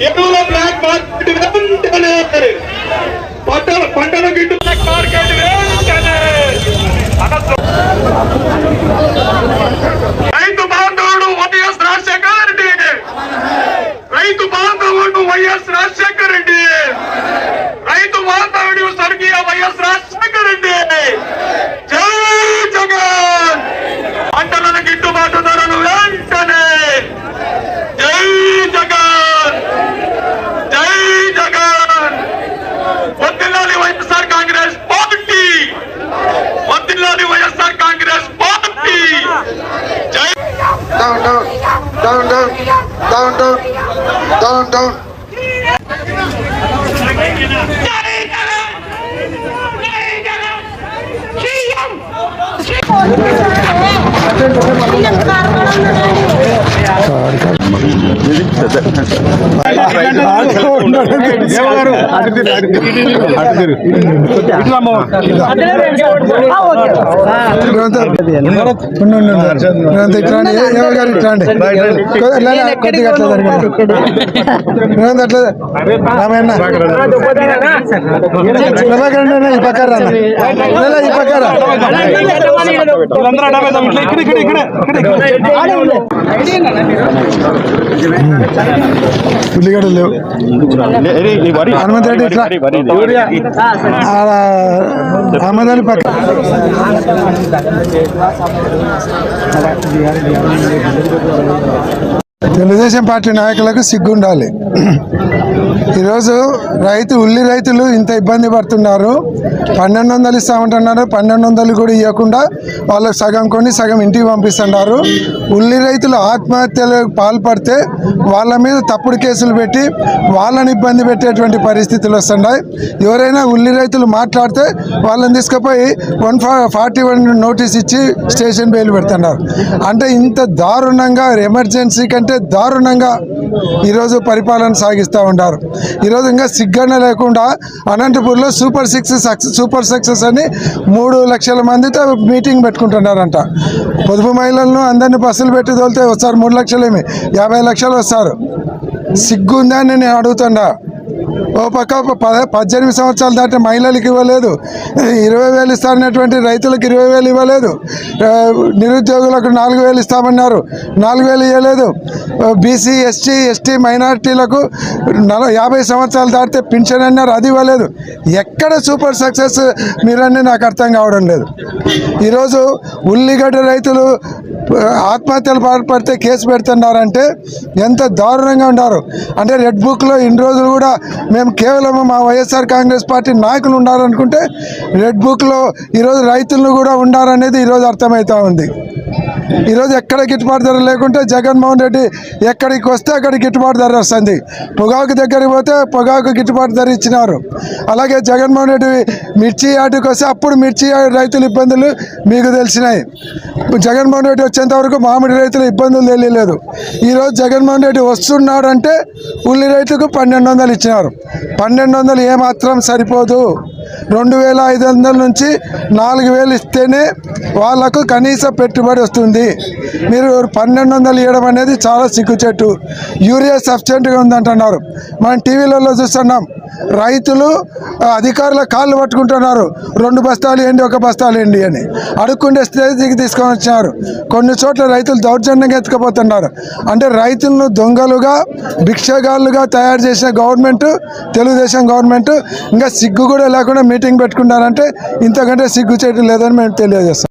ఎన్నో black market పంటల గిట్టు black market down, down, down, down, down, down. सरकार అట్లా జరగండి రేవంత్ అట్లా రామయ్య ప్రభాకర్ అన్న ఈ పక్క రా అన్న. లేదా ఈ పక్క రా ఉల్లిగడ్డ లేవు. హనుమంత్ రెడ్డి ఇట్లా. ఆడ అహ్మద్ అలీ పక్క. తెలుగుదేశం పార్టీ నాయకులకు సిగ్గుండాలి. ఈరోజు రైతు ఉల్లి రైతులు ఇంత ఇబ్బంది పడుతున్నారు. పన్నెండు వందలు ఇస్తామంటున్నారు. పన్నెండు వందలు కూడా ఇవ్వకుండా వాళ్ళకి సగం కొని సగం ఇంటికి పంపిస్తున్నారు. ఉల్లి రైతులు ఆత్మహత్యలకు పాల్పడితే వాళ్ళ మీద తప్పుడు కేసులు పెట్టి వాళ్ళని ఇబ్బంది పెట్టేటువంటి పరిస్థితులు వస్తున్నాయి. ఎవరైనా ఉల్లి రైతులు మాట్లాడితే వాళ్ళని తీసుకుపోయి వన్ ఫార్టీ వన్ నోటీస్ ఇచ్చి స్టేషన్ బెయిల్ పెడుతున్నారు. అంటే ఇంత దారుణంగా ఎమర్జెన్సీ కంటే దారుణంగా ఈరోజు పరిపాలన సాగిస్తూ ఉంటారు ఈరోజు ఇంకా సిగ్గన లేకుండా అనంతపూర్లో super six success super success అని మూడు లక్షల మందితో మీటింగ్ పెట్టుకుంటున్నారంట. పొదుపు మహిళలను అందరినీ బస్సులు పెట్టి తోలితే వస్తారు. మూడు లక్షలేమి? యాభై లక్షలు వస్తారు. సిగ్గుందా నేను అడుగుతున్నా. ఓ పక్క పద్దెనిమిది సంవత్సరాలు దాటి మహిళలకు ఇవ్వలేదు. ఇరవై వేలు ఇస్తామన్నటువంటి రైతులకు ఇరవై వేలు ఇవ్వలేదు. నిరుద్యోగులకు నాలుగు వేలు ఇస్తామన్నారు. నాలుగు వేలు ఇవ్వలేదు బీసీ ఎస్టీ ఎస్టీ మైనారిటీలకు నల యాభై సంవత్సరాలు దాటితే పింఛన్ అన్నారు అది ఇవ్వలేదు. ఎక్కడ సూపర్ సక్సెస్ మీరన్నీ నాకు అర్థం కావడం లేదు. ఈరోజు ఉల్లిగడ్డ రైతులు ఆత్మహత్యలు పాల్పడితే కేసు పెడుతున్నారంటే ఎంత దారుణంగా ఉన్నారు. అంటే రెడ్ బుక్లో ఇన్ని రోజులు కూడా మేము కేవలం మా వైఎస్ఆర్ కాంగ్రెస్ పార్టీ నాయకులు ఉండాలనుకుంటే రెడ్ బుక్లో ఈరోజు రైతులను కూడా ఉండాలనేది ఈరోజు అర్థమవుతా ఉంది. ఈరోజు ఎక్కడ గిట్టుబాటు ధర లేకుంటే జగన్మోహన్ రెడ్డి ఎక్కడికి వస్తే అక్కడ గిట్టుబాటు ధర వస్తుంది. పొగాకు దగ్గరికి పోతే పొగాకు గిట్టుబాటు ధర ఇచ్చినారు. అలాగే జగన్మోహన్ రెడ్డి మిర్చి యార్డుకి వస్తే అప్పుడు మిర్చి రైతుల ఇబ్బందులు మీకు తెలిసినాయి. జగన్మోహన్ రెడ్డి వచ్చేంత వరకు మామిడి రైతుల ఇబ్బందులు తెలియలేదు. ఈరోజు జగన్మోహన్ రెడ్డి వస్తున్నాడంటే ఉల్లి రైతులకు పన్నెండు వందలు ఇచ్చినారు. పన్నెండు వందలు ఏమాత్రం సరిపోదు. రెండు వేల ఐదు వందల నుంచి నాలుగు వేలు ఇస్తేనే వాళ్ళకు కనీస పెట్టుబడి వస్తుంది. మీరు పన్నెండు వందలు ఇవ్వడం అనేది చాలా సిగ్గుచెట్టు యూరియా సఫిషియెంట్గా ఉందంటున్నారు. మనం టీవీలలో చూస్తున్నాం. రైతులు అధికారుల కాళ్ళు పట్టుకుంటున్నారు. రెండు బస్తాలు ఏంటి ఒక బస్తాలు ఏంటి అని. అడుక్కుండే స్థితికి తీసుకొని వచ్చినారు. కొన్ని చోట్ల రైతులు దౌర్జన్యంగా ఎత్తుకుపోతున్నారు. అంటే రైతులను దొంగలుగా భిక్షగాళ్ళుగా తయారు చేసిన గవర్నమెంట్ తెలుగుదేశం గవర్నమెంట్ ఇంకా సిగ్గు కూడా లేకుండా మీటింగ్ పెట్టుకున్నారంటే ఇంతకంటే సిగ్గు చేయడం లేదని మేము తెలియజేస్తాం.